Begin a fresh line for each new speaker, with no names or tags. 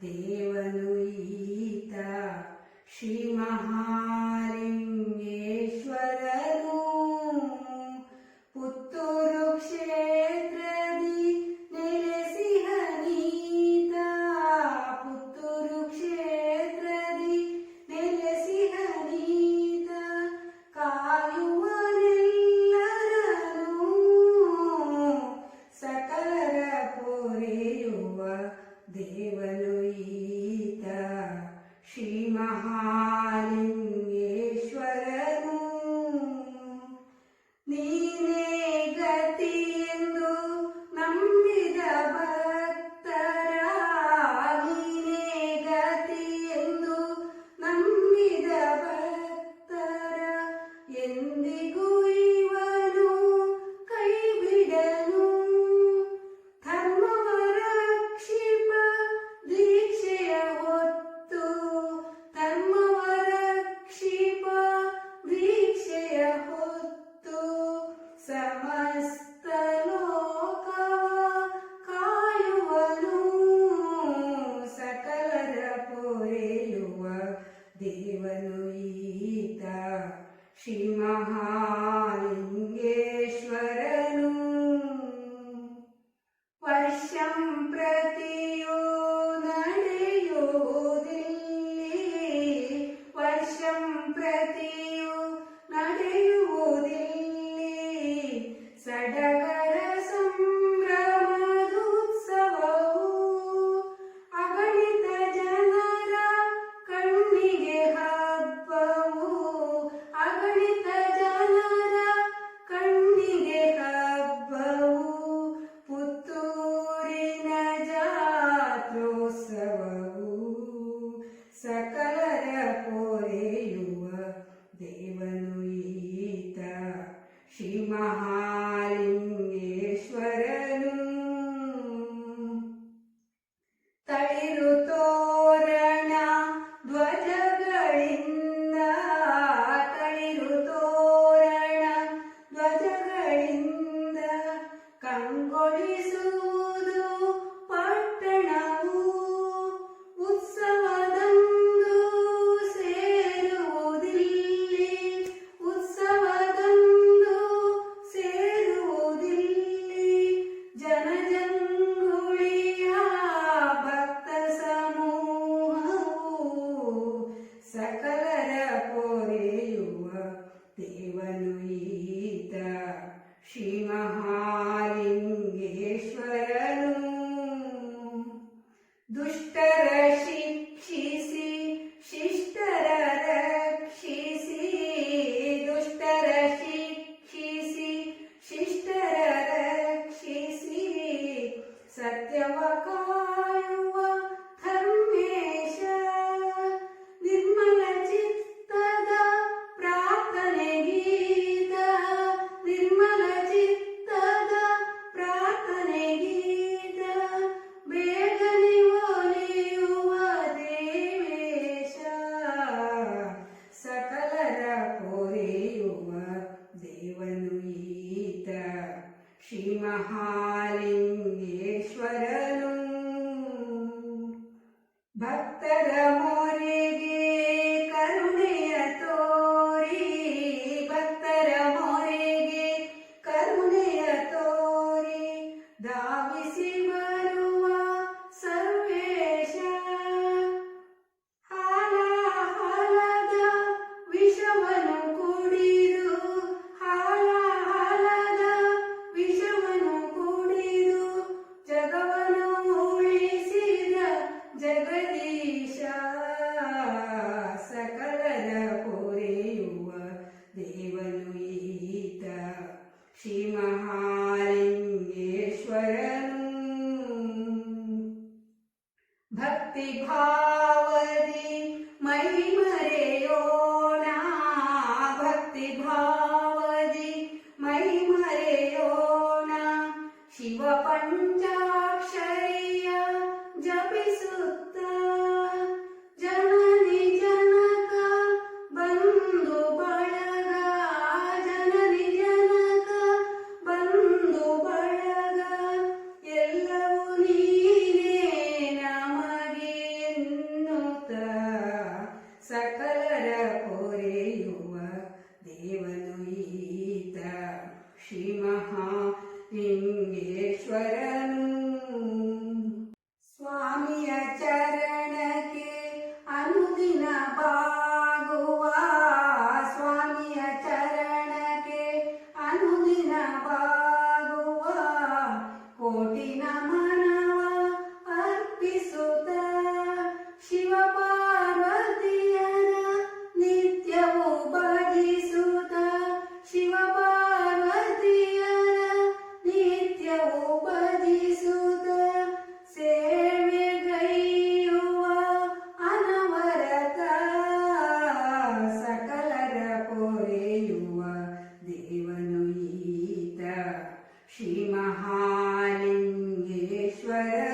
ದೇವನುಯಿತ ಈತ ಶ್ರೀ ಮಹಾ 行啊 श्रीमहालिङ्ग ಭಕ್ತರ ಮೋರೆಗೆ ಕರುಣೆಯ ತೋರಿ ಭಕ್ತರ ಮೋರೆಗೆ ಕರುಣೆಯ ತೋರಿ ದಾವಿಸಿ श्रीमहालिङ्गेश्वरम्। भक्तिभा ലിംഗേശ്വരനും Amen.